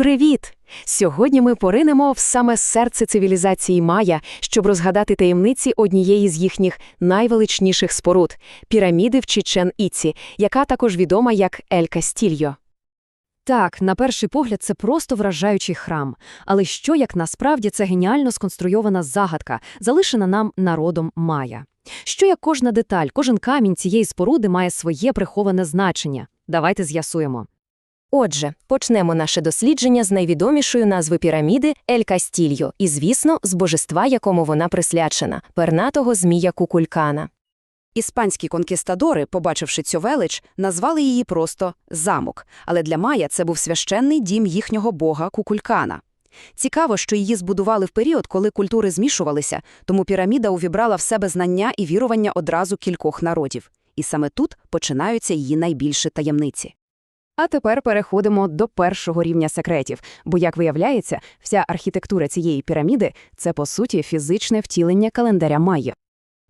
Привіт! Сьогодні ми поринемо в саме серце цивілізації Майя, щоб розгадати таємниці однієї з їхніх найвеличніших споруд піраміди в Чичен-Іці, яка також відома як Ель Кастільо. Так, на перший погляд, це просто вражаючий храм. Але що, як насправді це геніально сконструйована загадка, залишена нам народом Майя? Що як кожна деталь, кожен камінь цієї споруди має своє приховане значення? Давайте з'ясуємо. Отже, почнемо наше дослідження з найвідомішої назви піраміди Ель Кастільо і, звісно, з божества, якому вона присвячена – пернатого змія Кукулькана. Іспанські конкістадори, побачивши цю велич, назвали її просто «замок», але для Майя це був священний дім їхнього бога Кукулькана. Цікаво, що її збудували в період, коли культури змішувалися, тому піраміда увібрала в себе знання і вірування одразу кількох народів. І саме тут починаються її найбільші таємниці. А тепер переходимо до першого рівня секретів, бо, як виявляється, вся архітектура цієї піраміди – це, по суті, фізичне втілення календаря Майя.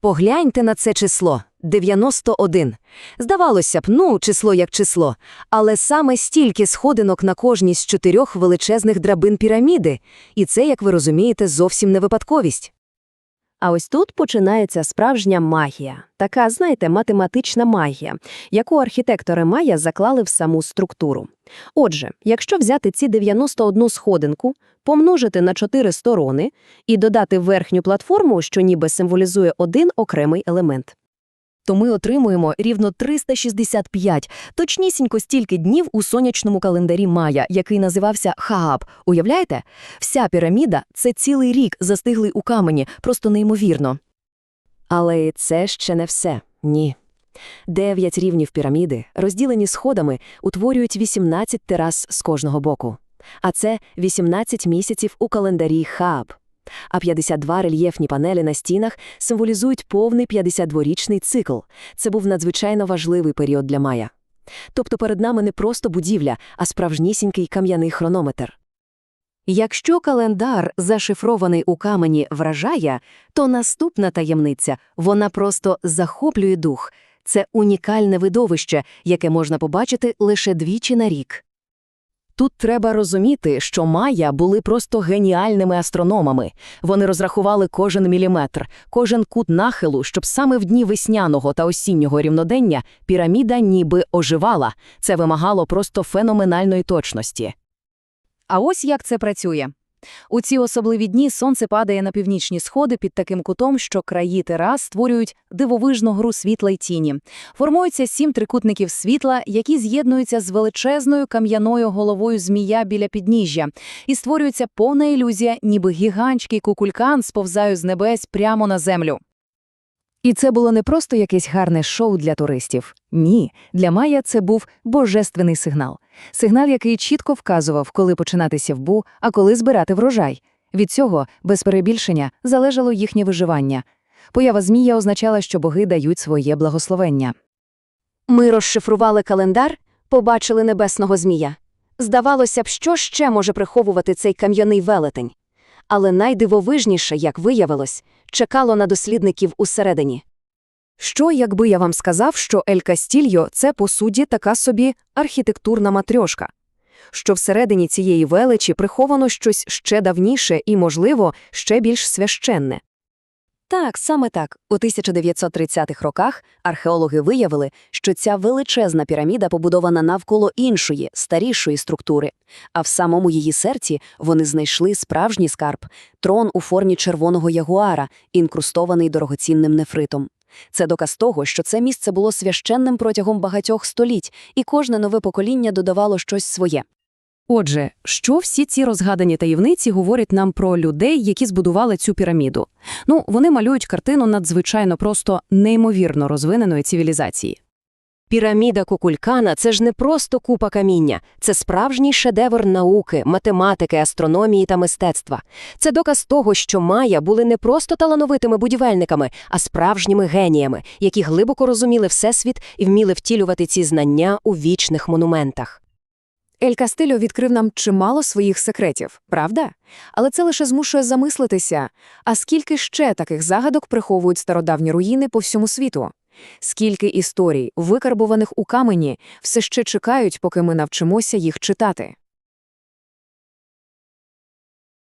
Погляньте на це число – 91. Здавалося б, ну, число як число, але саме стільки сходинок на кожній з чотирьох величезних драбин піраміди, і це, як ви розумієте, зовсім не випадковість. А ось тут починається справжня магія, така, знаєте, математична магія, яку архітектори Майя заклали в саму структуру. Отже, якщо взяти ці 91 сходинку, помножити на 4 сторони і додати верхню платформу, що ніби символізує один окремий елемент. То ми отримуємо рівно 365, точнісінько стільки днів у сонячному календарі Майя, який називався Хааб. Уявляєте? Вся піраміда – це цілий рік, застиглий у камені, просто неймовірно. Але це ще не все. Ні. Дев'ять рівнів піраміди, розділені сходами, утворюють 18 терас з кожного боку. А це 18 місяців у календарі Хааб. А 52 рельєфні панелі на стінах символізують повний 52-річний цикл. Це був надзвичайно важливий період для Майя. Тобто перед нами не просто будівля, а справжнісінький кам'яний хронометр. Якщо календар, зашифрований у камені, вражає, то наступна таємниця – вона просто захоплює дух. Це унікальне видовище, яке можна побачити лише двічі на рік. Тут треба розуміти, що майя були просто геніальними астрономами. Вони розрахували кожен міліметр, кожен кут нахилу, щоб саме в дні весняного та осіннього рівнодення піраміда ніби оживала. Це вимагало просто феноменальної точності. А ось як це працює. У ці особливі дні сонце падає на північні сходи під таким кутом, що краї терас створюють дивовижну гру світла й тіні. Формуються сім трикутників світла, які з'єднуються з величезною кам'яною головою змія біля підніжжя, і створюється повна ілюзія, ніби гігантський кукулькан сповзає з небес прямо на землю. І це було не просто якесь гарне шоу для туристів. Ні, для Майя це був божественний сигнал. Сигнал, який чітко вказував, коли починати сівбу, а коли збирати врожай. Від цього, без перебільшення, залежало їхнє виживання. Поява змія означала, що боги дають своє благословення. Ми розшифрували календар, побачили небесного змія. Здавалося б, що ще може приховувати цей кам'яний велетень. Але найдивовижніше, як виявилось, чекало на дослідників усередині. Що, якби я вам сказав, що Ель Кастільо – це, по суті, така собі архітектурна матрьошка? Що всередині цієї величі приховано щось ще давніше і, можливо, ще більш священне. Так, саме так. У 1930-х роках археологи виявили, що ця величезна піраміда побудована навколо іншої, старішої структури, а в самому її серці вони знайшли справжній скарб – трон у формі червоного ягуара, інкрустований дорогоцінним нефритом. Це доказ того, що це місце було священним протягом багатьох століть, і кожне нове покоління додавало щось своє. Отже, що всі ці розгадані таємниці говорять нам про людей, які збудували цю піраміду? Ну, вони малюють картину надзвичайно просто неймовірно розвиненої цивілізації. Піраміда Кукулькана – це ж не просто купа каміння, це справжній шедевр науки, математики, астрономії та мистецтва. Це доказ того, що Майя були не просто талановитими будівельниками, а справжніми геніями, які глибоко розуміли Всесвіт і вміли втілювати ці знання у вічних монументах. Ель Кастильо відкрив нам чимало своїх секретів, правда? Але це лише змушує замислитися, а скільки ще таких загадок приховують стародавні руїни по всьому світу? Скільки історій, викарбуваних у камені, все ще чекають, поки ми навчимося їх читати?